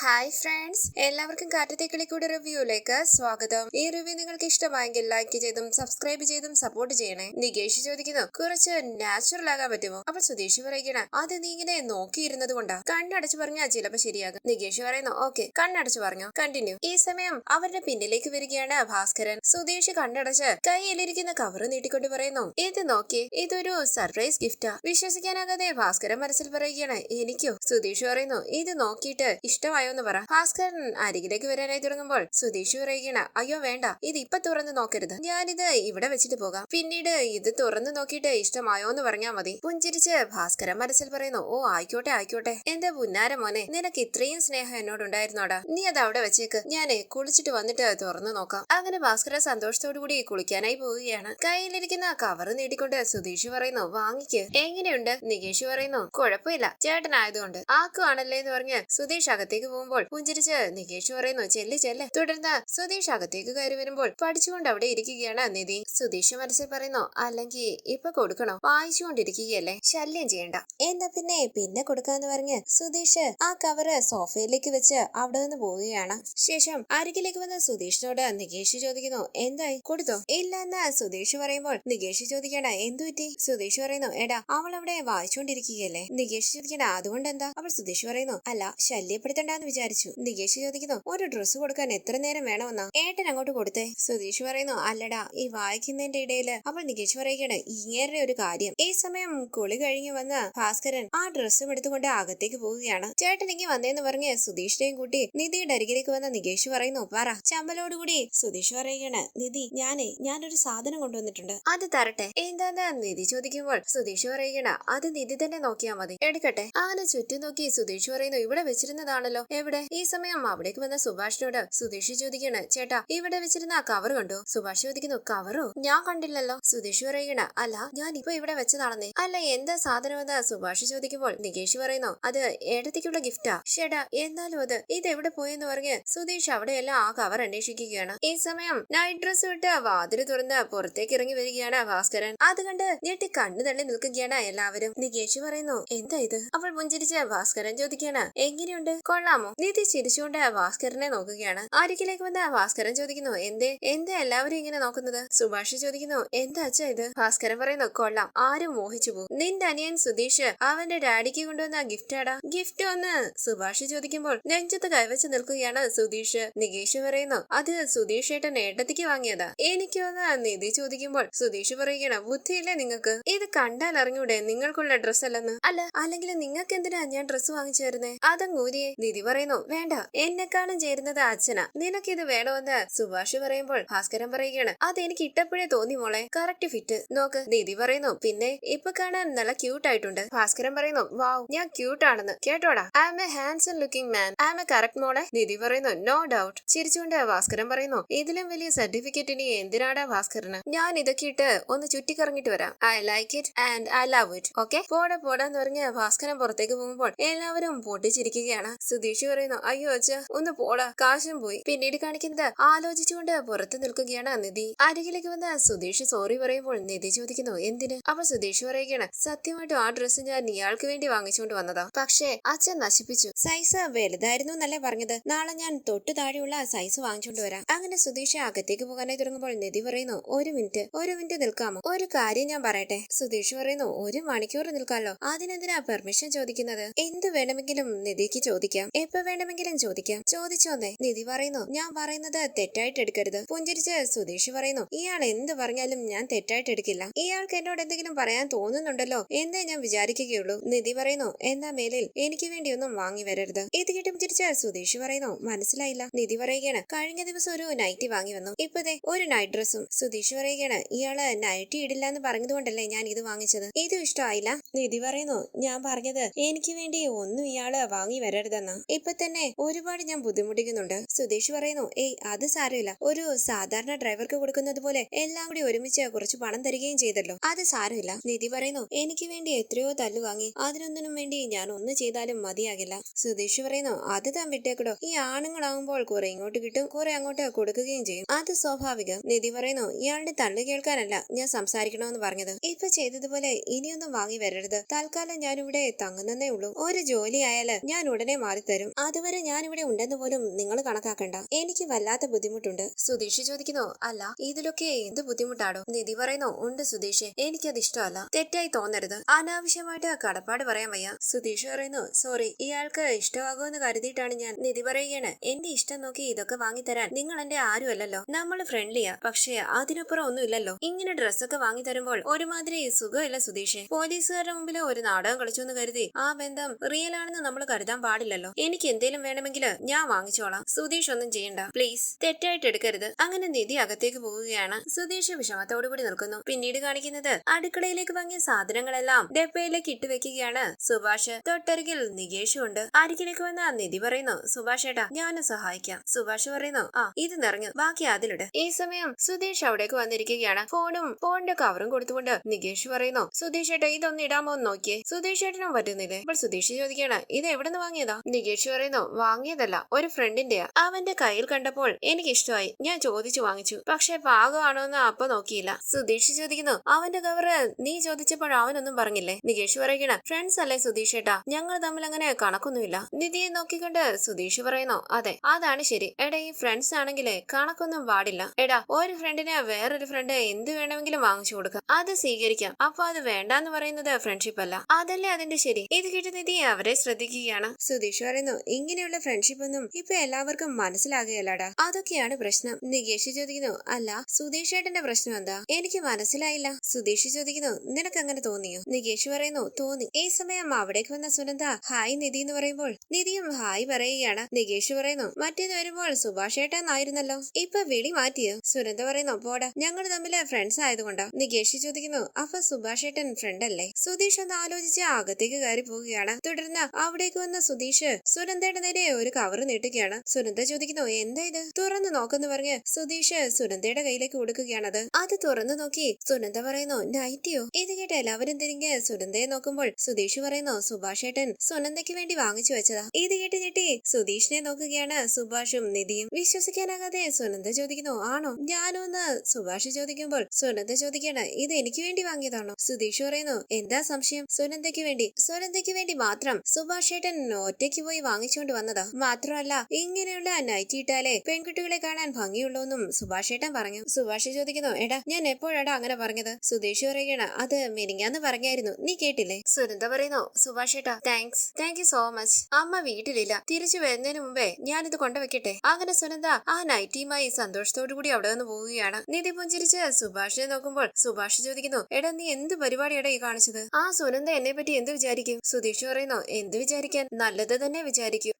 Hi friends എല്ലാവർക്കും കാറ്റത്തെ കിളിക്കൂടി റിവ്യൂയിലേക്ക് സ്വാഗതം. ഈ റിവ്യൂ നിങ്ങൾക്ക് ഇഷ്ടമായെങ്കിൽ ലൈക്ക് ചെയ്തും സബ്സ്ക്രൈബ് ചെയ്തും സപ്പോർട്ട് ചെയ്യണേ. നികേഷ് ചോദിക്കുന്നു കുറച്ച് നാച്ചുറൽ ആകാൻ പറ്റുമോ? അപ്പൊ സുധീഷ് പറയുകയാണ് അത് നീ ഇങ്ങനെ നോക്കിയിരുന്നത് കൊണ്ടാ. കണ്ണടച്ച് പറഞ്ഞാൽ ചിലപ്പോ ശരിയാകും. നികേഷ് പറയുന്നു ഓക്കെ കണ്ണടച്ച് പറഞ്ഞു. കണ്ടിന്യൂ ഈ സമയം അവരുടെ പിന്നിലേക്ക് വരികയാണ് ഭാസ്കരൻ. സുധീഷ് കണ്ണടച്ച് കയ്യിലിരിക്കുന്ന കവർ നീട്ടിക്കൊണ്ട് പറയുന്നു ഇത് നോക്കി ഇതൊരു സർപ്രൈസ് ഗിഫ്റ്റാ വിശ്വസിക്കാനാകാതെ ഭാസ്കരൻ മനസ്സിൽ പറയുകയാണ് എനിക്കോ? സുധീഷ് പറയുന്നു ഇത് നോക്കിയിട്ട് ഇഷ്ടമായോ? എന്ന് പറ. ഭാസ്കരൻ അരികിലേക്ക് വരാനായി തുടങ്ങുമ്പോൾ സുധീഷ് പറയുകയാണ് അയ്യോ വേണ്ട ഇത് ഇപ്പൊ തുറന്നു നോക്കരുത്. ഞാനിത് ഇവിടെ വെച്ചിട്ട് പോകാം. പിന്നീട് ഇത് തുറന്നു നോക്കിയിട്ട് ഇഷ്ടമായോ എന്ന് പറഞ്ഞാൽ മതി. പുഞ്ചിരിച്ച് ഭാസ്കരൻ മനസ്സിൽ പറയുന്നു ഓ ആയിക്കോട്ടെ ആയിക്കോട്ടെ. എന്റെ പുന്നാര മോനെ നിനക്ക് ഇത്രയും സ്നേഹം എന്നോടുണ്ടായിരുന്നോടാ നീ അത് അവിടെ വെച്ചേക്ക്. ഞാൻ കുളിച്ചിട്ട് വന്നിട്ട് തുറന്നു നോക്കാം. അങ്ങനെ ഭാസ്കരൻ സന്തോഷത്തോടു കൂടി കുളിക്കാനായി പോവുകയാണ്. കയ്യിലിരിക്കുന്ന കവർ നീട്ടിക്കൊണ്ട് സുധീഷ് പറയുന്നു വാങ്ങിക്ക്. എങ്ങനെയുണ്ട്? നികേഷ് പറയുന്നു കുഴപ്പമില്ല. ചേട്ടനായതുകൊണ്ട് ആക്കുവാണല്ലേ എന്ന് പറഞ്ഞ് സുധീഷ് അകത്തേക്ക് പോകുമ്പോൾ പുഞ്ചിരിച്ച് നികേഷ് പറയുന്നു ചെല്ല് ചെല്ല്. തുടർന്ന് സുധീഷ് അകത്തേക്ക് കയറി വരുമ്പോൾ പഠിച്ചുകൊണ്ട് അവിടെ ഇരിക്കുകയാണ് നിധി. സുധീഷ് മനസ്സിൽ പറയുന്നു അല്ലെങ്കിൽ ഇപ്പൊ കൊടുക്കണോ? വായിച്ചുകൊണ്ടിരിക്കുകയല്ലേ ശല്യം ചെയ്യണ്ട. എന്താ പിന്നെ പിന്നെ കൊടുക്കാന്ന് പറഞ്ഞ് സുധീഷ് ആ കവറ് സോഫയിലേക്ക് വെച്ച് അവിടെ നിന്ന് പോവുകയാണ്. ശേഷം അരികിലേക്ക് വന്ന സുധീഷിനോട് നികേഷ് ചോദിക്കുന്നു എന്തായി? കൊടുത്തോ? ഇല്ല എന്ന് സുധീഷ് പറയുമ്പോൾ നികേഷ് ചോദിക്കണ എന്തു പറ്റി? സുധീഷ് പറയുന്നു എടാ അവൾ അവിടെ വായിച്ചുകൊണ്ടിരിക്കുകയല്ലേ. നികേഷ് ചോദിക്കണ അതുകൊണ്ട് എന്താ അവൾ സുധീഷ് പറയുന്നു അല്ല ശല്യപ്പെടുത്തണ്ടെന്ന് വിചാരിച്ചു. നികേഷ് ചോദിക്കുന്നു ഒരു ഡ്രസ്സ് കൊടുക്കാൻ എത്ര നേരം വേണമെന്നാ? ഏട്ടൻ അങ്ങോട്ട് കൊടുത്തേ. സുധീഷ് പറയുന്നു അല്ലടാ ഈ വായിക്കുന്നതിന്റെ ഇടയിൽ. അപ്പോൾ നികേഷ് പറയുകയാണ് ഇങ്ങനെ ഒരു കാര്യം. ഈ സമയം കുളി കഴിഞ്ഞു വന്ന ഭാസ്കരൻ ആ ഡ്രസ്സും എടുത്തുകൊണ്ട് അകത്തേക്ക് പോവുകയാണ്. ചേട്ടൻ ഇങ്ങി വന്നേന്ന് പറഞ്ഞ് സുധീഷിനെയും കൂട്ടി നിധിയുടെ അരികിലേക്ക് വന്ന നികേഷ് പറയുന്നു പറ. ചമ്മലോടുകൂടി സുധീഷ് പറയുകയാണ് നിധി ഞാനേ ഞാനൊരു സാധനം കൊണ്ടുവന്നിട്ടുണ്ട്. അത് തരട്ടെ. എന്താന്ന്? നിധി ചോദിക്കുമ്പോൾ സുധീഷ് പറയുകയാണ് അത് നിധി തന്നെ നോക്കിയാ മതി. എടുക്കട്ടെ. അങ്ങനെ ചുറ്റും നോക്കി സുധീഷ് പറയുന്നു ഇവിടെ വെച്ചിരുന്നതാണല്ലോ. എവിടെ? ഈ സമയം അവിടേക്ക് വന്ന സുഭാഷിനോട് സുധീഷ് ചോദിക്കാണ് ചേട്ടാ ഇവിടെ വെച്ചിരുന്ന ആ കവർ കണ്ടോ? സുഭാഷ് ചോദിക്കുന്നു കവറോ ഞാൻ കണ്ടില്ലല്ലോ. സുധീഷ് പറയുകയാണ് അല്ല ഞാൻ ഇപ്പൊ ഇവിടെ വെച്ചതാണെന്നേ. അല്ല എന്താ സാധനമെന്ന് സുഭാഷ് ചോദിക്കുമ്പോൾ നികേഷ് പറയുന്നു അത് ഏടത്തേക്കുള്ള ഗിഫ്റ്റാ ഷേടാ എന്നാലും അത്? ഇത് എവിടെ പോയെന്ന് പറഞ്ഞ് സുധീഷ് അവിടെയെല്ലാം ആ കവർ അന്വേഷിക്കുകയാണ്. ഈ സമയം നൈറ്റ് ഡ്രസ് വിട്ട് വാതിൽ തുറന്ന് പുറത്തേക്ക് ഇറങ്ങി വരികയാണ് ഭാസ്കരൻ. അത് കണ്ട് ഞെട്ടി കണ്ണു തള്ളി നിൽക്കുകയാണ് എല്ലാവരും. നികേഷ് പറയുന്നു എന്താ ഇത്? അവൾ പുഞ്ചിരിച്ച് ഭാസ്കരൻ ചോദിക്കുകയാണ് എങ്ങനെയുണ്ട്? കൊള്ളാമോ? നിധി ചിരിച്ചുകൊണ്ട് ഭാസ്കരനെ നോക്കുകയാണ്. അരികിലേക്ക് വന്ന ഭാസ്കരൻ ചോദിക്കുന്നു എന്തേ? എന്താ എല്ലാവരും ഇങ്ങനെ നോക്കുന്നത്? സുഭാഷ് ചോദിക്കുന്നു എന്താ അച്ഛ ഇത്? ഭാസ്കരൻ പറയുന്നു കൊള്ളാം. ആരും മോഹിച്ചു പോകും. നിന്റെ അനിയൻ സുധീഷ് അവന്റെ ഡാഡിക്ക് കൊണ്ടുവന്ന ഗിഫ്റ്റ് ആടാ. ഗിഫ്റ്റ് ഒന്ന് സുഭാഷ് ചോദിക്കുമ്പോൾ നെഞ്ചത്ത് കൈവച്ച് നിൽക്കുകയാണ് സുധീഷ്. നികേഷ് പറയുന്നു അത് സുധീഷ് ഏട്ടൻ ഏട്ടത്തിക്ക് വാങ്ങിയതാ. എനിക്ക് നിധി ചോദിക്കുമ്പോൾ സുധീഷ് പറയുകയാണ് ബുദ്ധിയില്ലേ നിങ്ങൾക്ക്? ഇത് കണ്ടാൽ അറിഞ്ഞൂടെ നിങ്ങൾക്കുള്ള ഡ്രസ് അല്ലെന്ന്? അല്ല അല്ലെങ്കിൽ നിങ്ങൾക്ക് എന്തിനാ ഞാൻ ഡ്രസ് വാങ്ങിച്ചു തരുന്നേ? അതങ്ങൂരിയെ നിധി പറയുന്നു വേണ്ട എന്നെക്കാളും ചേരുന്നത് അച്ഛനാ. നിനക്കിത് വേണമെന്ന് സുഭാഷ് പറയുമ്പോൾ ഭാസ്കരൻ പറയുകയാണ് അത് എനിക്ക് ഇട്ടപ്പോഴേ തോന്നി മോളെ. Correct fit. നോക്ക്. നിധി പറയുന്നു പിന്നെ ഇപ്പൊ കാണാൻ നല്ല ക്യൂട്ട് ആയിട്ടുണ്ട്. ഭാസ്കരൻ പറയുന്നു വാവ് ഞാൻ ക്യൂട്ട് ആണെന്ന്. കേട്ടോടാ? I'm a handsome looking man I'm a correct മോളെ. നിധി പറയുന്നു നോ ഡൗട്ട് ചിരിച്ചുകൊണ്ട് ഭാസ്കരൻ പറയുന്നു ഇതിലും വലിയ സർട്ടിഫിക്കറ്റ് ഇനി എന്തിനാടാ ഭാസ്കരന്? ഞാൻ ഇതൊക്കെ ഇട്ട് ഒന്ന് ചുറ്റിക്കറങ്ങിട്ട് വരാം. I like it and I love it okay പോടാ പോടാന്ന് പറഞ്ഞ് ഭാസ്കരൻ പുറത്തേക്ക് പോകുമ്പോൾ എല്ലാവരും പൊട്ടിച്ചിരിക്കുകയാണ്. സുധീഷ് പറയുന്നു അയ്യോ അച്ഛ ഒന്ന് പോടാ കാശും പോയി. പിന്നീട് കാണിക്കുന്നത് ആലോചിച്ചുകൊണ്ട് പുറത്ത് നിൽക്കുകയാണ് നിധി. അരികിലേക്ക് വന്ന സുധീഷ് സോറി പറയുമ്പോൾ നിധി ചോദിക്കുന്നു എന്തിന്? അപ്പൊ സുധീഷ് പറയുകയാണ് സത്യമായിട്ടും ആ ഡ്രസ്സ് ഞാൻ ഇയാൾക്ക് വേണ്ടി വാങ്ങിച്ചുകൊണ്ട് വന്നതാ. പക്ഷേ അച്ഛൻ നശിപ്പിച്ചു. സൈസ് വലുതായിരുന്നു എന്നല്ലേ പറഞ്ഞത്. നാളെ ഞാൻ തൊട്ടു താഴെയുള്ള സൈസ് വാങ്ങിച്ചുകൊണ്ട് വരാം. അങ്ങനെ സുധീഷ് അകത്തേക്ക് പോകാനായി തുടങ്ങുമ്പോൾ നിധി പറയുന്നു ഒരു മിനിറ്റ് ഒരു മിനിറ്റ് നിൽക്കാമോ? ഒരു കാര്യം ഞാൻ പറയട്ടെ. സുധീഷ് പറയുന്നു ഒരു മണിക്കൂർ നിൽക്കാമല്ലോ അതിനെന്തിനാ പെർമിഷൻ ചോദിക്കുന്നത്? എന്ത് വേണമെങ്കിലും നിധിക്ക് ചോദിക്കാം. എപ്പോ വേണമെങ്കിലും ചോദിക്കാം. ചോദിച്ചോന്നേ നിധി പറയുന്നു. ഞാൻ പറയുന്നത് തെറ്റായിട്ട് എടുക്കരുത്. പുഞ്ചിരിച്ച് സുധീഷ് പറയുന്നു. ഇയാൾ എന്ത് പറഞ്ഞാലും ഞാൻ തെറ്റായിട്ട് എടുക്കില്ല. ഇയാൾക്ക് എന്നോട് എന്തെങ്കിലും പറയാൻ തോന്നുന്നുണ്ടല്ലോ എന്തേ ഞാൻ വിചാരിക്കുകയുള്ളൂ. നിധി പറയുന്നു എന്താ മേലിൽ എനിക്ക് വേണ്ടി ഒന്നും വാങ്ങി വരരുത്. ഇത് കേട്ട് പുഞ്ചിരിച്ച് സുധീഷ് പറയുന്നു മനസ്സിലായില്ല. നിധി പറയുകയാണ് കഴിഞ്ഞ ദിവസം ഒരു നൈറ്റി വാങ്ങി വന്നു. ഇപ്പതേ ഒരു നൈറ്റ് ഡ്രസ്സും സുധീഷ് പറയുകയാണ് ഇയാൾ നൈറ്റി ഇടില്ല എന്ന് പറഞ്ഞതുകൊണ്ടല്ലേ ഞാൻ ഇത് വാങ്ങിച്ചത്? ഇതും ഇഷ്ടമായില്ല. നിധി പറയുന്നു ഞാൻ പറഞ്ഞത് എനിക്ക് വേണ്ടി ഒന്നും ഇയാൾ വാങ്ങി വരരുതെന്ന്. ഇപ്പൊ തന്നെ ഒരുപാട് ഞാൻ ബുദ്ധിമുട്ടിക്കുന്നുണ്ട്. സുധീഷ് പറയുന്നു ഏയ് അത് സാരമില്ല. ഒരു സാധാരണ ഡ്രൈവർക്ക് കൊടുക്കുന്നത് പോലെ എല്ലാം കൂടി ഒരുമിച്ച് കുറച്ച് പണം തരികയും ചെയ്തല്ലോ. അത് സാരമില്ല. നിധി പറയുന്നു എനിക്ക് വേണ്ടി എത്രയോ തല്ലു വാങ്ങി. അതിനൊന്നിനും വേണ്ടി ഞാൻ ഒന്ന് ചെയ്താലും മതിയാകില്ല. സുധീഷ് പറയുന്നു അത് താൻ വിട്ടേക്കടോ. ഈ ആണുങ്ങളാവുമ്പോൾ കുറെ ഇങ്ങോട്ട് കിട്ടും കുറെ അങ്ങോട്ട് കൊടുക്കുകയും ചെയ്യും. അത് സ്വാഭാവികം. നിധി പറയുന്നു ഇയാളുടെ തള്ളു കേൾക്കാനല്ല ഞാൻ സംസാരിക്കണമെന്ന് പറഞ്ഞത്. ഇപ്പൊ ചെയ്തതുപോലെ ഇനിയൊന്നും വാങ്ങി വരരുത്. തൽക്കാലം ഞാനിവിടെ തങ്ങുന്നേ ഉള്ളൂ. ഒരു ജോലി ആയാൽ ഞാൻ ഉടനെ മാറി തരും വരും അതുവരെ ഞാൻ ഇവിടെ ഉണ്ടെന്ന് പോലും നിങ്ങൾ കണക്കാക്കണ്ട. എനിക്ക് വല്ലാത്ത ബുദ്ധിമുട്ടുണ്ട്. സുധീഷ് ചോദിക്കുന്നു അല്ല ഇതിലൊക്കെ എന്ത് ബുദ്ധിമുട്ടാണോ നിധി പറയുന്നു ഉണ്ട് സുധീഷ് എനിക്കത് ഇഷ്ടമല്ല. തെറ്റായി തോന്നരുത്. അനാവശ്യമായിട്ട് കടപ്പാട് പറയാൻ വയ്യ. സുധീഷ് പറയുന്നു സോറി ഇയാൾക്ക് ഇഷ്ടമാകുമെന്ന് കരുതിയിട്ടാണ് ഞാൻ നിധി പറയുകയാണ്. എന്റെ ഇഷ്ടം നോക്കി ഇതൊക്കെ വാങ്ങിത്തരാൻ നിങ്ങൾ എന്റെ ആരുമല്ലല്ലോ. നമ്മൾ ഫ്രണ്ട്ലിയാ. പക്ഷേ അതിനപ്പുറം ഒന്നും ഇല്ലല്ലോ ഇങ്ങനെ ഡ്രസ്സൊക്കെ വാങ്ങി തരുമ്പോൾ ഒരുമാതിരി സുഖമില്ല സുധീഷ്. പോലീസുകാരുടെ മുമ്പിൽ ഒരു നാടകം കളിച്ചു എന്ന് കരുതി ആ ബന്ധം റിയൽ ആണെന്ന് നമ്മൾ കരുതാൻ പാടില്ലല്ലോ. എനിക്ക് എന്തേലും വേണമെങ്കിൽ ഞാൻ വാങ്ങിച്ചോളാം. സുധീഷ് ഒന്നും ചെയ്യണ്ട. പ്ലീസ് തെറ്റായിട്ട് എടുക്കരുത്. അങ്ങനെ നിധി അകത്തേക്ക് പോവുകയാണ്. സുധീഷ് വിഷമത്തോടുകൂടി നിൽക്കുന്നു. പിന്നീട് കാണിക്കുന്നത് അടുക്കളയിലേക്ക് വാങ്ങിയ സാധനങ്ങളെല്ലാം ഡെപ്പയിലേക്ക് ഇട്ട് വെക്കുകയാണ് സുഭാഷ്. തൊട്ടരികിൽ നികേഷും ഉണ്ട്. അരികിലേക്ക് വന്ന നിധി പറയുന്നു സുഭാഷ് ഏട്ടാ സഹായിക്കാം. സുഭാഷ് പറയുന്നു ആ ഇത് നിറഞ്ഞു. ബാക്കി അതിലിട്. ഈ സമയം സുധീഷ് അവിടേക്ക് വന്നിരിക്കുകയാണ്. ഫോണും ഫോണിന്റെ കവറും കൊടുത്തുകൊണ്ട് നികേഷ് പറയുന്നു സുധീഷ് ഏട്ടാ ഇതൊന്ന് ഇടാമോ എന്ന് നോക്കിയേ. സുധീഷ് ഏട്ടനും പറ്റുന്നില്ലേ അപ്പോൾ സുധീഷ് ചോദിക്കുകയാണ് ഇത് എവിടെ നിന്ന് വാങ്ങിയതാ? നികേഷ് പറയുന്നു വാങ്ങിയതല്ല ഒരു ഫ്രണ്ടിന്റെയാ അവന്റെ കയ്യിൽ കണ്ടപ്പോൾ എനിക്ക് ഇഷ്ടമായി ഞാൻ ചോദിച്ചു വാങ്ങിച്ചു. പക്ഷെ പാകമാണോ എന്ന് അപ്പൊ നോക്കിയില്ല. സുധീഷ് ചോദിക്കുന്നു അവന്റെ കവറ് നീ ചോദിച്ചപ്പോൾ അവനൊന്നും പറഞ്ഞില്ലേ? നികേഷ് പറയുകയാണ് ഫ്രണ്ട്സ് അല്ലേ സുധീഷ് ഏട്ടാ? ഞങ്ങൾ തമ്മിൽ അങ്ങനെ കണക്കൊന്നുമില്ല. നിധിയെ നോക്കിക്കൊണ്ട് സുധീഷ് പറയുന്നു അതെ അതാണ് ശരി. എടാ ഈ ഫ്രണ്ട്സ് ആണെങ്കിലേ കണക്കൊന്നും പാടില്ല. എടാ ഒരു ഫ്രണ്ടിനെ വേറൊരു ഫ്രണ്ട് എന്ത് വേണമെങ്കിലും വാങ്ങിച്ചു കൊടുക്കാം. അത് സ്വീകരിക്കാം. അപ്പൊ അത് വേണ്ടെന്ന് പറയുന്നത് ഫ്രണ്ട്ഷിപ്പ് അല്ല. അതല്ലേ അതിന്റെ ശരി. ഇത് കേട്ട് നിധി അവരെ ശ്രദ്ധിക്കുകയാണ്. സുധീഷ് പറയുന്നു ഇങ്ങനെയുള്ള ഫ്രണ്ട്ഷിപ്പ് ഒന്നും ഇപ്പൊ എല്ലാവർക്കും മനസ്സിലാകുകയല്ലാടാ അതൊക്കെയാണ് പ്രശ്നം. നികേഷ് ചോദിക്കുന്നു അല്ല സുധീഷ് ഏട്ടന്റെ പ്രശ്നം എന്താ? എനിക്ക് മനസ്സിലായില്ല. സുധീഷ് ചോദിക്കുന്നു നിനക്ക് അങ്ങനെ തോന്നിയോ? നികേഷ് പറയുന്നു തോന്നി. ഈ സമയം അവിടേക്ക് വന്ന സുനന്ദ ഹായ് നിധി എന്ന് പറയുമ്പോൾ നിധിയും ഹായ് പറയുകയാണ്. നികേഷ് പറയുന്നു മറ്റേത് വരുമ്പോൾ സുഭാഷ് ഏട്ടൻ എന്നായിരുന്നല്ലോ ഇപ്പൊ വിളി മാറ്റിയോ? സുനന്ദ പറയുന്നു പോടാ ഞങ്ങൾ തമ്മിൽ ഫ്രണ്ട്സ് ആയതുകൊണ്ടാ. നികേഷ് ചോദിക്കുന്നു അപ്പൊ സുഭാഷ് ഏട്ടൻ ഫ്രണ്ട് അല്ലേ? സുധീഷ് ഒന്ന് ആലോചിച്ച് അകത്തേക്ക് കയറി പോവുകയാണ്. തുടർന്ന് അവിടേക്ക് വന്ന സുധീഷ് സുനന്ദയുടെ നേരെ ഒരു കവർ നീട്ടുകയാണ്. സുനന്ദ ചോദിക്കുന്നു എന്താ ഇത്? തുറന്നു നോക്കെന്ന് പറഞ്ഞ് സുധീഷ് സുനന്ദയുടെ കയ്യിലേക്ക് കൊടുക്കുകയാണത് അത്. തുറന്നു നോക്കി സുനന്ദ പറയുന്നു നൈറ്റിയോ? ഇത് കേട്ട് എല്ലാവരും തിരിഞ്ഞ് സുനന്ദയെ നോക്കുമ്പോൾ സുധീഷ് പറയുന്നു സുഭാഷേട്ടൻ സുനന്ദയ്ക്ക് വേണ്ടി വാങ്ങിച്ചു വെച്ചതാ. ഇത് കേട്ട് ഞെട്ടി സുധീഷിനെ നോക്കുകയാണ് സുഭാഷും നിധിയും. വിശ്വസിക്കാനാകാതെ സുനന്ദ ചോദിക്കുന്നു ആണോ? ഞാനോ എന്ന് സുഭാഷ് ചോദിക്കുമ്പോൾ സുനന്ദ ചോദിക്കാണ് ഇത് എനിക്ക് വേണ്ടി വാങ്ങിയതാണോ? സുധീഷ് പറയുന്നു എന്താ സംശയം? സുനന്ദയ്ക്ക് വേണ്ടി സുനന്ദയ്ക്ക് വേണ്ടി മാത്രം സുഭാഷേട്ടൻ ഒറ്റയ്ക്ക് പോയി വാങ്ങിച്ചുകൊണ്ട് വന്നതാ. മാത്രമല്ല ഇങ്ങനെയുള്ള നൈറ്റി ഇട്ടാലേ പെൺകുട്ടികളെ കാണാൻ ഭംഗിയുള്ളൂന്നും സുഭാഷ് ഏട്ടൻ പറഞ്ഞു. സുഭാഷ് ചോദിക്കുന്നു എടാ ഞാൻ എപ്പോഴാടാ അങ്ങനെ പറഞ്ഞത്? സുധീഷ് പറയുകയാണ് അത് മെനിങ്ങാന്ന് പറഞ്ഞായിരുന്നു. നീ കേട്ടില്ലേ? സുനന്ദ പറയുന്നു സുഭാഷ് ഏട്ടാ thanks thank you so much അമ്മ വീട്ടിലില്ല. തിരിച്ചു വരുന്നതിന് മുമ്പേ ഞാനിത് കൊണ്ടുവെക്കട്ടെ? അങ്ങനെ സുനന്ദ ആ നൈറ്റിയുമായി സന്തോഷത്തോടു കൂടി അവിടെ നിന്ന് പോവുകയാണ്. നിധി പുഞ്ചിരിച്ച് സുഭാഷിനെ നോക്കുമ്പോൾ സുഭാഷ് ചോദിക്കുന്നു എടാ നീ എന്ത് പരിപാടിയാടാ ഈ കാണിച്ചത്? ആ സുനന്ദ എന്നെ പറ്റി എന്ത് വിചാരിക്കും? സുധീഷ് പറയുന്നു എന്ത് വിചാരിക്കാൻ? നല്ലത് തന്നെ വിചാരിക്കൂ.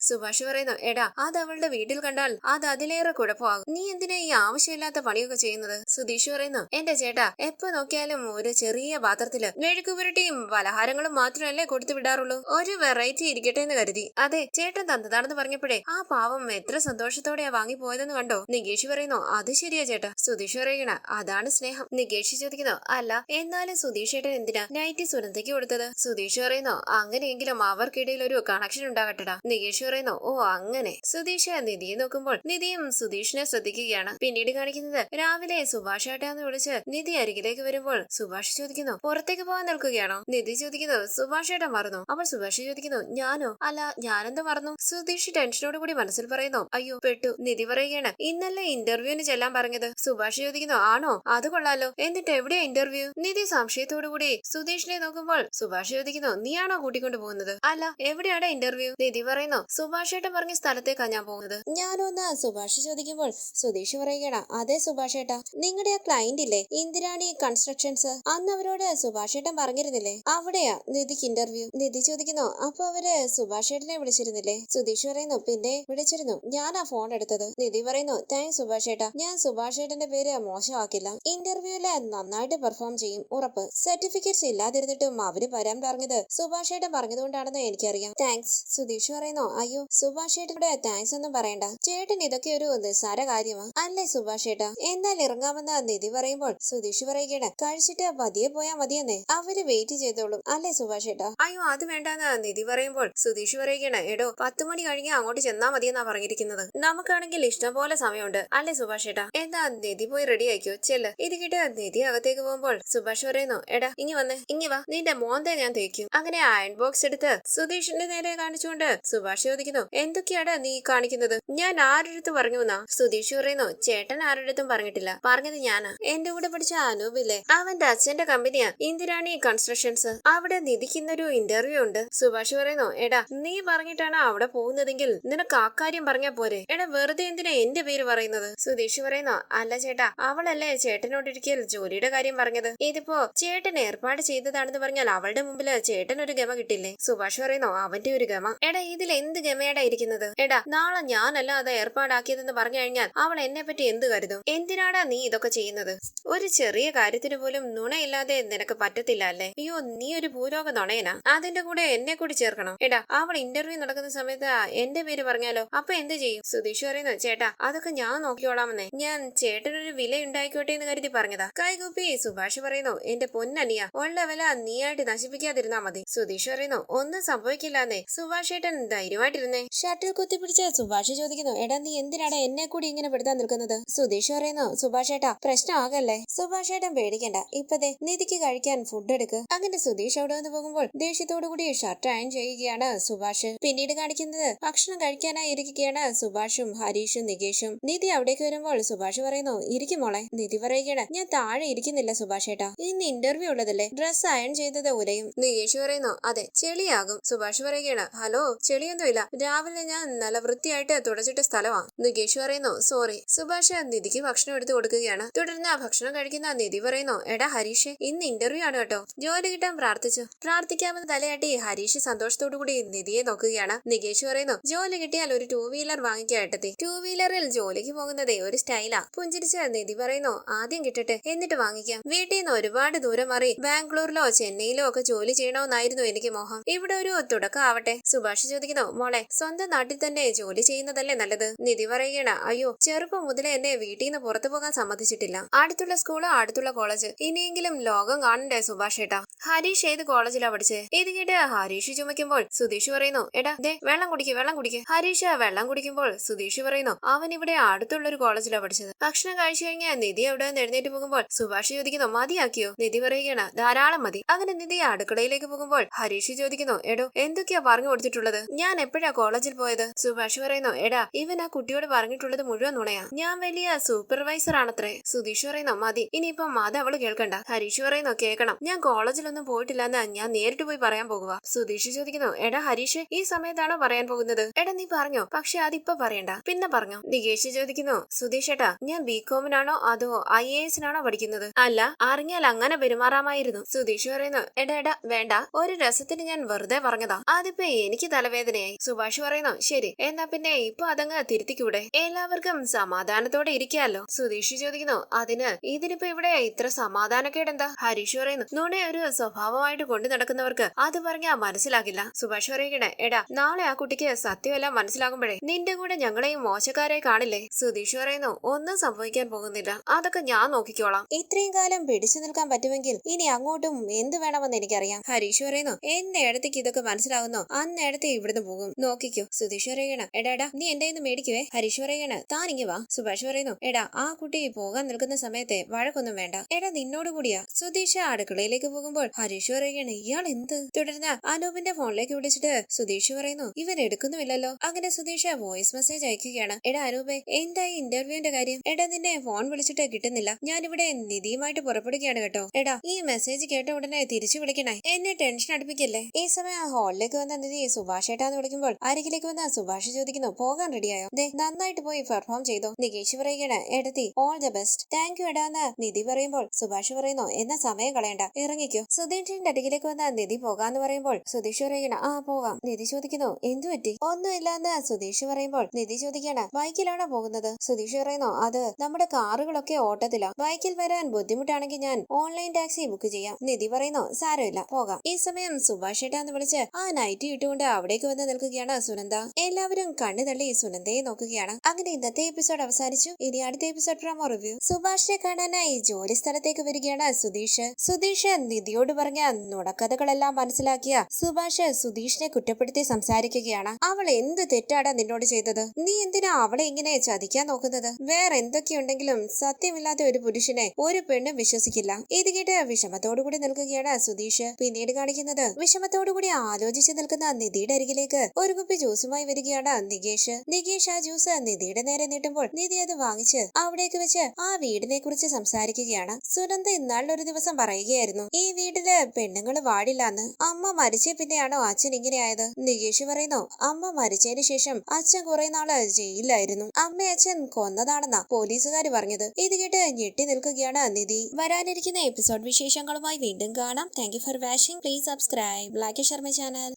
സുഭാഷ് പറയുന്നു എടാ അത് അവളുടെ വീട്ടിൽ കണ്ടാൽ അത് അതിലേറെ കുഴപ്പമാകും. നീ എന്തിനാ ഈ ആവശ്യമില്ലാത്ത പണിയൊക്കെ ചെയ്യുന്നത്? സുധീഷ് പറയുന്നു എന്റെ ചേട്ടാ എപ്പോ നോക്കിയാലും ഒരു ചെറിയ പാത്രത്തിൽ മെഴുക്കുപുരട്ടിയും പലഹാരങ്ങളും മാത്രമല്ലേ കൊടുത്തു വിടാറുള്ളൂ. ഒരു വെറൈറ്റി ഇരിക്കട്ടെ എന്ന് കരുതി. അതെ ചേട്ടൻ തന്നതാണെന്ന് പറഞ്ഞപ്പോഴേ ആ പാവം എത്ര സന്തോഷത്തോടെയാ വാങ്ങി പോയതെന്ന് കണ്ടോ? നികേഷ് പറയുന്നു അത് ശരിയാ ചേട്ടാ. സുധീഷ് പറയണ അതാണ് സ്നേഹം. നികേഷ് ചോദിക്കുന്നു അല്ല എന്നാലും സുധീഷ് ചേട്ടൻ എന്തിനാ നൈറ്റി സുനന്ദയ്ക്ക് കൊടുത്തത്? സുധീഷ് പറയുന്നു അങ്ങനെയെങ്കിലും അവർക്കിടയിൽ ഒരു കണക്ഷൻ ഉണ്ടാകട്ടെടാ. നികേഷ് പറയുന്നു ഓ അങ്ങനെ. സുധീഷ് നിധിയെ നോക്കുമ്പോൾ നിധിയും സുധീഷിനെ ശ്രദ്ധിക്കുകയാണ്. പിന്നീട് കാണിക്കുന്നത് രാവിലെ സുഭാഷ് ഏട്ടാന്ന് വിളിച്ച് നിധി അരികിലേക്ക് വരുമ്പോൾ സുഭാഷ് ചോദിക്കുന്നു പുറത്തേക്ക് പോകാൻ നിൽക്കുകയാണോ? നിധി ചോദിക്കുന്നു സുഭാഷ് ഏട്ടൻ മറന്നു. അപ്പോൾ സുഭാഷ് ചോദിക്കുന്നു ഞാനോ? അല്ല ഞാനെന്ത് മറന്നു? സുധീഷ് ടെൻഷനോട് കൂടി മനസ്സിൽ പറയുന്നു അയ്യോ പെട്ടു. നിധി പറയുകയാണ് ഇന്നലെ ഇന്റർവ്യൂവിന് ചെല്ലാൻ പറഞ്ഞത്? സുഭാഷ് ചോദിക്കുന്നു ആണോ? അത് കൊള്ളാലോ. എന്നിട്ട് എവിടെയാ ഇന്റർവ്യൂ? നിധി സംശയത്തോടു കൂടി സുധീഷിനെ നോക്കുമ്പോൾ സുഭാഷ് ചോദിക്കുന്നു നീയാണോ കൂട്ടിക്കൊണ്ടു പോകുന്നത്? അല്ല എവിടെയാണ് ഇന്റർവ്യൂ? നിധി പറയുന്നു സുഭാഷ് ഏട്ടൻ പറഞ്ഞ സ്ഥലത്തേക്കാണ് ഞാൻ പോകുന്നത്. ഞാനൊന്ന് സുഭാഷ് ചോദിക്കുമ്പോൾ സുധീഷ് പറയുകയാണ് അതെ സുഭാഷ് ഏട്ടാ നിങ്ങളുടെ ആ ക്ലയന്റ് ഇല്ലേ? ഇന്ദിരാണി കൺസ്ട്രക്ഷൻസ് അന്ന് അവരോട് സുഭാഷ് ഏട്ടൻ പറഞ്ഞിരുന്നില്ലേ? അവിടെയാ നിധിക്ക് ഇന്റർവ്യൂ നിധി ചോദിക്കുന്നു അപ്പൊ അവർ സുഭാഷ് ഏട്ടനെ വിളിച്ചിരുന്നില്ലേ? സുധീഷ് പറയുന്നു പിന്നെ വിളിച്ചിരുന്നു. ഞാൻ ആ ഫോൺ എടുത്തത്. നിധി പറയുന്നു താങ്ക് സുഭാഷ് ഏട്ടാ. ഞാൻ സുഭാഷ് ഏട്ടന്റെ പേര് മോശമാക്കില്ല. ഇന്റർവ്യൂൽ നന്നായിട്ട് പെർഫോം ചെയ്യും ഉറപ്പ്. സർട്ടിഫിക്കറ്റ്സ് ഇല്ലാതിരുന്നിട്ടും അവർ വരാൻ പറഞ്ഞത് സുഭാഷ് ഏട്ടൻ പറഞ്ഞതുകൊണ്ടാണെന്ന് എനിക്കറിയാം. താങ്ക്സ് സുധീഷ് പറയുന്നു അയ്യോ സുഭാഷ് ഏട്ടനോട് താങ്ക്സ് ഒന്നും പറയണ്ട. ചേട്ടൻ ഇതൊക്കെ ഒരു നിസ്സാര കാര്യമാ. അല്ലേ സുഭാഷ് ഏട്ടാ എന്നാൽ ഇറങ്ങാമെന്ന് നിധി പറയുമ്പോൾ സുധീഷ് പറയുകയാണ്. കഴിച്ചിട്ട് പതിയെ പോയാ മതിയെന്നേ. അവർ വെയിറ്റ് ചെയ്തോളും. അല്ലേ സുഭാഷ് ഏട്ടാ അയ്യോ അത് വേണ്ടെന്ന് നിധി പറയുമ്പോൾ സുധീഷ് പറയുകയാണ്. എടോ പത്ത് മണി കഴിഞ്ഞ് അങ്ങോട്ട് ചെന്നാ മതിയെന്നാ പറഞ്ഞിരിക്കുന്നത്. നമുക്കാണെങ്കിൽ ഇഷ്ടം പോലെ സമയമുണ്ട്. അല്ലേ സുഭാഷ് ഏട്ടാ എന്താ നിധി പോയി റെഡി ആയിക്കോ. ചെല്ല്. ഇത് കിട്ടിയ നിധി അകത്തേക്ക് പോകുമ്പോൾ സുഭാഷ് പറയുന്നു എടാ ഇങ്ങി വന്ന്. ഇങ്ങി വാ. നിന്റെ മോന്തെ ഞാൻ തേക്കും. അങ്ങനെ അയൺ ബോക്സ് എടുത്ത് സുധീഷിന്റെ നേരെ കാണിച്ചുകൊണ്ട് സുഭാഷ് ചോദിക്കുന്നു എന്തൊക്കെയാണ് നീ കാണിക്കുന്നത്? ഞാൻ ആരുടെ പറഞ്ഞു എന്നാ സുധീഷ് പറയുന്നു ചേട്ടൻ ആരുടെ പറഞ്ഞിട്ടില്ല. പറഞ്ഞത് ഞാനാ. എന്റെ കൂടെ പഠിച്ച അനൂപില്ലേ? അവന്റെ അച്ഛന്റെ കമ്പനിയാ. ഇന്ദിരാണി കൺസ്ട്രക്ഷൻസ്. അവിടെ നിധിക്കുന്നൊരു ഇന്റർവ്യൂ ഉണ്ട്. സുഭാഷ് പറയുന്നു എടാ നീ പറഞ്ഞിട്ടാണ് അവിടെ പോകുന്നതെങ്കിൽ നിനക്ക് കാര്യം പറഞ്ഞാ പോരെ. എടാ വെറുതെ എന്തിനാ എന്റെ പേര് പറയുന്നത്? സുധീഷ് പറയുന്നു അല്ല ചേട്ടാ അവളല്ലേ ചേട്ടനോടിരിക്കൽ ജോലിയുടെ കാര്യം പറഞ്ഞത്? ഇതിപ്പോ ചേട്ടൻ ഏർപ്പാട് ചെയ്തതാണെന്ന് പറഞ്ഞാൽ അവളുടെ മുമ്പിൽ ചേട്ടൻ ഒരു ഗമ കിട്ടില്ലേ? സുഭാഷ് പറയുന്നു അവന്റെ ഒരു ഗമ. എടാ ഇതിൽ എന്ത് ഗമയടാ ഇരിക്കുന്നത്? എടാ നാളെ ഞാനല്ല അത് ഏർപ്പാടാക്കിയതെന്ന് പറഞ്ഞു കഴിഞ്ഞാൽ അവൾ എന്നെ പറ്റി എന്ത് കരുതും? എന്തിനാടാ നീ ഇതൊക്കെ ചെയ്യുന്നത്? ഒരു ചെറിയ കാര്യത്തിന് പോലും നുണയില്ലാതെ നിനക്ക് പറ്റത്തില്ല അല്ലേ? അയ്യോ നീ ഒരു ഭൂലോക നുണയനാ. അതിന്റെ കൂടെ എന്നെ കൂടി ചേർക്കണം. എടാ അവൾ ഇന്റർവ്യൂ നടക്കുന്ന സമയത്ത് എന്റെ പേര് പറഞ്ഞാലോ? അപ്പൊ എന്ത് ചെയ്യും? സുധീഷ് പറയുന്നു ചേട്ടാ അതൊക്കെ ഞാൻ നോക്കിയോളാമെന്നേ ഞാൻ ചേട്ടനൊരു വില ഉണ്ടായിക്കോട്ടെ എന്ന് കരുതി പറഞ്ഞതാ. കൈകൂപ്പി സുഭാഷ് പറയുന്നു എന്റെ പൊന്നനിയ ഉള്ള വില നീയായിട്ട് നശിപ്പിക്കാതിരുന്നാ മതി. സുധീഷ് പറയുന്നു ഒന്നും സംഭവിക്കില്ലാന്നേ. സുഭാഷ് ഏട്ടൻ ധൈര്യമായിട്ടിരുന്നേ. ഷട്ടിൽ കുത്തിപ്പിടിച്ച് സുഭാഷ് ചോദിക്കുന്നു എടാ നീ എന്തിനാടാ എന്നെ കൂടി ഇങ്ങനെ പെടുത്താൻ നിൽക്കുന്നത്? സുധീഷ് പറയുന്നു സുഭാഷ് ഏട്ടാ പ്രശ്നമാകല്ലേ? സുഭാഷ് ഏട്ടൻ പേടിക്കണ്ട ഇപ്പതേ നിധിക്ക് കഴിക്കാൻ ഫുഡ് എടുക്ക്. അങ്ങനെ സുധീഷ് അവിടെ വന്ന് പോകുമ്പോൾ ദേഷ്യത്തോടു കൂടി ഷർട്ട് അയൺ ചെയ്യുകയാണ് സുഭാഷ്. പിന്നീട് കാണിക്കുന്നത് ഭക്ഷണം കഴിക്കാനായി ഇരിക്കുകയാണ് സുഭാഷും ഹരീഷും നികേഷും. നിധി അവിടേക്ക് വരുമ്പോൾ സുഭാഷ് പറയുന്നു ഇരിക്കും മോളെ നിധി പറയുകയാണ് ഞാൻ താഴെ ഇരിക്കുന്നില്ല സുഭാഷ് ഏട്ടാ ഇന്ന് ഇന്റർവ്യൂ ഉള്ളതല്ലേ? ഡ്രസ് അയൺ ചെയ്തത് ഉലയും. നികേഷ് പറയുന്നു അതെ ചെളിയാകും. സുഭാഷ് പറയുകയാണ് ഹലോ ചെളിയൊന്നുമില്ല രാവിലെ ഞാൻ നല്ല വൃത്തിയായിട്ട് തുടച്ചിട്ട സ്ഥലമാ ഗേഷു പറയുന്നു സോറി സുഭാഷ് നിധിക്ക് ഭക്ഷണം എടുത്തു കൊടുക്കുകയാണ്. തുടർന്ന് ആ ഭക്ഷണം കഴിക്കുന്ന നിധി പറയുന്നു എടാ ഹരീഷ് ഇന്ന് ഇന്റർവ്യൂ ആണ് കേട്ടോ. ജോലി കിട്ടാൻ പ്രാർത്ഥിച്ചു. പ്രാർത്ഥിക്കാമെന്ന് തലയാട്ടി ഹരീഷ് സന്തോഷത്തോടു കൂടി നിധിയെ നോക്കുകയാണ്. നികേഷ് പറയുന്നു ജോലി കിട്ടിയാൽ ഒരു ടൂ വീലർ വാങ്ങിക്കാട്ടെത്തി ടൂ വീലറിൽ ജോലിക്ക് പോകുന്നതേ ഒരു സ്റ്റൈലാ പുഞ്ചിരിച്ച നിധി പറയുന്നു ആദ്യം കിട്ടട്ടെ എന്നിട്ട് വാങ്ങിക്കാം. വീട്ടിൽ നിന്ന് ഒരുപാട് ദൂരം മാറി ബാംഗ്ലൂരിലോ ചെന്നൈയിലോ ഒക്കെ ജോലി ചെയ്യണമെന്നായിരുന്നു എനിക്ക് മോഹം. ഇവിടെ ഒരു തുടക്കം ആവട്ടെ. സുഭാഷ് ചോദിക്കുന്നു മോളെ സ്വന്തം നാട്ടിൽ തന്നെ ജോലി ചെയ്യുന്നതല്ലേ നല്ലത്? നിധി പറയുകയാണ്. അയ്യോ ചെറുപ്പം മുതലേ എന്നെ വീട്ടിൽ നിന്ന് പുറത്തു പോകാൻ സമ്മതിച്ചിട്ടില്ല. അടുത്തുള്ള സ്കൂൾ അടുത്തുള്ള കോളേജ് ഇനിയെങ്കിലും ലോകം കാണണ്ടേ സുഭാഷ് ഏട്ടാ? ഹരീഷ് ഏത് കോളേജിലാ പഠിച്ചേ? ഇത് കേട്ട് ഹരീഷ് ചുമയ്ക്കുമ്പോൾ സുധീഷ് പറയുന്നു. എടാ ദേ വെള്ളം കുടിക്ക് വെള്ളം കുടിക്ക്. ഹരീഷ് വെള്ളം കുടിക്കുമ്പോൾ സുധീഷ് പറയുന്നു. അവൻ ഇവിടെ അടുത്തുള്ള ഒരു കോളേജിലാ പഠിച്ചത്. ഭക്ഷണം കഴിച്ചു കഴിഞ്ഞാൽ നിധി അവിടെ നിന്ന് എഴുന്നേറ്റ് പോകുമ്പോൾ സുഭാഷ് ചോദിക്കുന്നു മതിയാക്കിയോ? നിധി പറയുകയാണ് ധാരാളം മതി. അങ്ങനെ നിധി അടുക്കളയിലേക്ക് പോകുമ്പോൾ ഹരീഷ് ചോദിക്കുന്നു എടോ എന്തൊക്കെയാ പറഞ്ഞു കൊടുത്തിട്ടുള്ളത്? ഞാൻ എപ്പോഴാ കോളേജിൽ പോയത്? സുഭാഷ് പറയുന്നു എടാ ഇവൻ ആ കുട്ടിയോട് പറഞ്ഞിട്ടുള്ളത് മുഴുവൻ നുണയാ. ഞാൻ വലിയ സൂപ്പർവൈസർ ആണത്രേ. സുധീഷ് പറയുന്നു മതി ഇനിയിപ്പം അത് അവൾ കേൾക്കണ്ട. ഹരീഷ് പറയുന്നു കേൾക്കണം ഞാൻ കോളേജിലൊന്നും പോയിട്ടില്ലെന്ന് ഞാൻ നേരിട്ട് പോയി പറയാൻ പോകുക സുധീഷ് ചോദിക്കുന്നു എടാ ഹരീഷ് ഈ സമയത്താണോ പറയാൻ പോകുന്നത്? എടാ നീ പറഞ്ഞോ. പക്ഷെ അതിപ്പോ പറയണ്ട. പിന്നെ പറഞ്ഞോ. നികേഷ് ചോദിക്കുന്നു സുധീഷ് ഏട്ടാ ഞാൻ ബി കോമിനാണോ അതോ ഐ എ എസിനാണോ പഠിക്കുന്നത്? അല്ല അറിഞ്ഞാൽ അങ്ങനെ പെരുമാറാമായിരുന്നു. സുധീഷ് പറയുന്നു എടാ എടാ വേണ്ട. ഒരു രസത്തിന് ഞാൻ വെറുതെ പറഞ്ഞതാ. അതിപ്പോ എനിക്ക് തലവേദനയായി സുഭാഷ് പറയുന്നു ശരി എന്നാ പിന്നെ ഇപ്പൊ അതങ്ങ് തിരുത്തിക്കൂടെ? എല്ലാവർക്കും സമാധാനത്തോടെ ഇരിക്കാലോ? സുധീഷ് ചോദിക്കുന്നു അതിന്? ഇതിനിപ്പോ ഇവിടെ ഇത്ര സമാധാനക്കേടെന്താ ഹരീഷ് പറയുന്നു നുണ ഒരു സ്വഭാവമായിട്ട് കൊണ്ടു നടക്കുന്നവർക്ക് അത് പറഞ്ഞാ മനസ്സിലാകില്ല. സുഭാഷ് പറയുകയാണ് എടാ നാളെ ആ കുട്ടിക്ക് സത്യമെല്ലാം മനസ്സിലാകുമ്പോഴേ നിന്റെ കൂടെ ഞങ്ങളെയും മോശക്കാരെ കാണില്ലേ? സുധീഷ് പറയുന്നു ഒന്നും സംഭവിക്കാൻ പോകുന്നില്ല. അതൊക്കെ ഞാൻ നോക്കിക്കോളാം. ഇത്രയും കാലം പിടിച്ചു നിൽക്കാൻ പറ്റുമെങ്കിൽ ഇനി അങ്ങോട്ടും എന്ത് വേണമെന്ന് എനിക്കറിയാം. ഹരീഷ് പറയുന്നു എന്നിടത്തേക്ക് ഇതൊക്കെ മനസ്സിലാകുന്നു? അന്നേടത്തെ ഇടത്ത് ഇവിടുന്ന് പോകും. നോക്കിക്കോ സുധീഷ് പറയണ എടാ എടാ നീ എന്റെ ഇന്ന് മേടിക്കുവേ? ഹരീഷ് പറയണ താൻ ഇങ്ങി വാ. സുഭാഷ് പറയുന്നു. എടാ ആ കുട്ടി പോകാൻ നിൽക്കുന്ന സമയത്തെ വഴക്കൊന്നും വേണ്ട. എടാ നിന്നോട് കൂടിയാ. സുധീഷ് അടുക്കളയിലേക്ക് പോകുമ്പോൾ ഹരീഷ് പറയുകയാണ് ഇയാൾ എന്ത്? തുടർന്ന് അനൂപിന്റെ ഫോണിലേക്ക് വിളിച്ചിട്ട് സുധീഷ് പറയുന്നു ഇവൻ എടുക്കുന്നുമില്ലല്ലോ. അങ്ങനെ സുധീഷ് വോയിസ് മെസ്സേജ് അയക്കുകയാണ്. എടാ അനൂപെ എന്തായി ഇന്റർവ്യൂവിന്റെ കാര്യം? എടാ നിന്നെ ഫോൺ വിളിച്ചിട്ട് കിട്ടുന്നില്ല. ഞാനിവിടെ നിധിയുമായിട്ട് പുറപ്പെടുകയാണ് കേട്ടോ. എടാ ഈ മെസ്സേജ് കേട്ട ഉടനെ തിരിച്ചു വിളിക്കണേ. എന്നെ ടെൻഷൻ അടുപ്പിക്കല്ലേ? ഈ സമയം ഹാളിലേക്ക് വന്ന നിധി സുഭാഷ് ഏട്ടാന്ന് വിളിക്കുമ്പോൾ അരികിലേക്ക് വന്ന സുഭാഷ് ചോദിക്കുന്നു പോകാൻ റെഡിയായോ ദേ നന്നായിട്ട് പോയി പെർഫോം ചെയ്തു. നികേഷ് പറയുകയാണ് എടുത്തി all the best thank you എടാന്ന് Nidhi പറയുമ്പോൾ സുഭാഷ് പറയുന്നു എന്നാ സമയം കളയണ്ട ഇറങ്ങിക്കോ. സുധീഷിന്റെ അരികിലേക്ക് വന്ന നിധി പോകാന്ന് പറയുമ്പോൾ സുധീഷ് പറയുകയാണ് ആ പോകാം. നിധി ചോദിക്കുന്നു എന്തു പറ്റി? ഒന്നുമില്ലാന്ന് സുധീഷ് പറയുമ്പോൾ നിധി ചോദിക്കാണ് ബൈക്കിലാണോ പോകുന്നത്? സുധീഷ് പറയുന്നു അത് നമ്മുടെ കാറുകളൊക്കെ ഓട്ടത്തിലാ. ബൈക്കിൽ വരാൻ ബുദ്ധിമുട്ടാണെങ്കിൽ ഞാൻ ഓൺലൈൻ ടാക്സി ബുക്ക് ചെയ്യാം. നിധി പറയുന്നു സാരമില്ല പോകാം. ഈ സമയം സുഭാഷ് ഏട്ടാന്ന് വിളിച്ച് ആ നൈറ്റ് ഇട്ടുകൊണ്ട് അവിടേക്ക് നിൽക്കുകയാണ് സുനന്ദ. എല്ലാവരും കണ്ണു തള്ളി സുനന്ദയെ നോക്കുകയാണ്. അങ്ങനെ ഇന്നത്തെ എപ്പിസോഡ് അവസാനിച്ചു. ഇനി അടുത്ത എപ്പിസോഡ് പ്രമോ റിവ്യൂ സുഭാഷിനെ കാണാനായി ജോലി സ്ഥലത്തേക്ക് വരികയാണ് സുധീഷ്. സുധീഷ് നിധിയോട് പറഞ്ഞ നുണക്കഥകളെല്ലാം മനസ്സിലാക്കിയ സുഭാഷ് സുധീഷിനെ കുറ്റപ്പെടുത്തി സംസാരിക്കുകയാണ്. അവൾ എന്ത് തെറ്റാടാ നിന്നോട് ചെയ്തത്? നീ എന്തിനാ അവളെ ഇങ്ങനെ ചതിക്കാൻ നോക്കുന്നത്? വേറെ എന്തൊക്കെയുണ്ടെങ്കിലും സത്യമില്ലാത്ത ഒരു പുരുഷനെ ഒരു പെണ്ണും വിശ്വസിക്കില്ല. ഇത് കേട്ട് വിഷമത്തോടു കൂടി നിൽക്കുകയാണ് സുധീഷ്. പിന്നീട് കാണിക്കുന്നത് വിഷമത്തോടു കൂടി ആലോചിച്ച് നിൽക്കുന്ന നിധിയുടെ അരികിലേക്ക് അടുത്തേക്ക് ഒരു കുപ്പി ജ്യൂസുമായി വരികയാണ് നികേഷ്. നികേഷ് ആ ജ്യൂസ് നിധിയുടെ നേരെ നീട്ടുമ്പോൾ നിധി അത് വാങ്ങിച്ച് അവിടേക്ക് വെച്ച് ആ വീടിനെ കുറിച്ച് സംസാരിക്കുകയാണ്. സുനന്ദ ഇന്നാളിൽ ഒരു ദിവസം പറയുകയായിരുന്നു ഈ വീട്ടിൽ പെണ്ണുങ്ങൾ വാടില്ലാന്ന്. അമ്മ മരിച്ചേ പിന്നെയാണോ അച്ഛൻ ഇങ്ങനെയായത്? നികേഷ് പറയുന്നു അമ്മ മരിച്ചതിന് ശേഷം അച്ഛൻ കുറെ നാൾ ജയിലിലായിരുന്നു. അമ്മ അച്ഛൻ കൊന്നതാണെന്നാ പോലീസുകാർ പറഞ്ഞത്. ഇത് കേട്ട് ഞെട്ടി നിൽക്കുകയാണ് നിധി. വരാനിരിക്കുന്ന എപ്പിസോഡ് വിശേഷങ്ങളുമായി വീണ്ടും കാണാം. Thank for watching. Please subscribe. Like Sharma channel.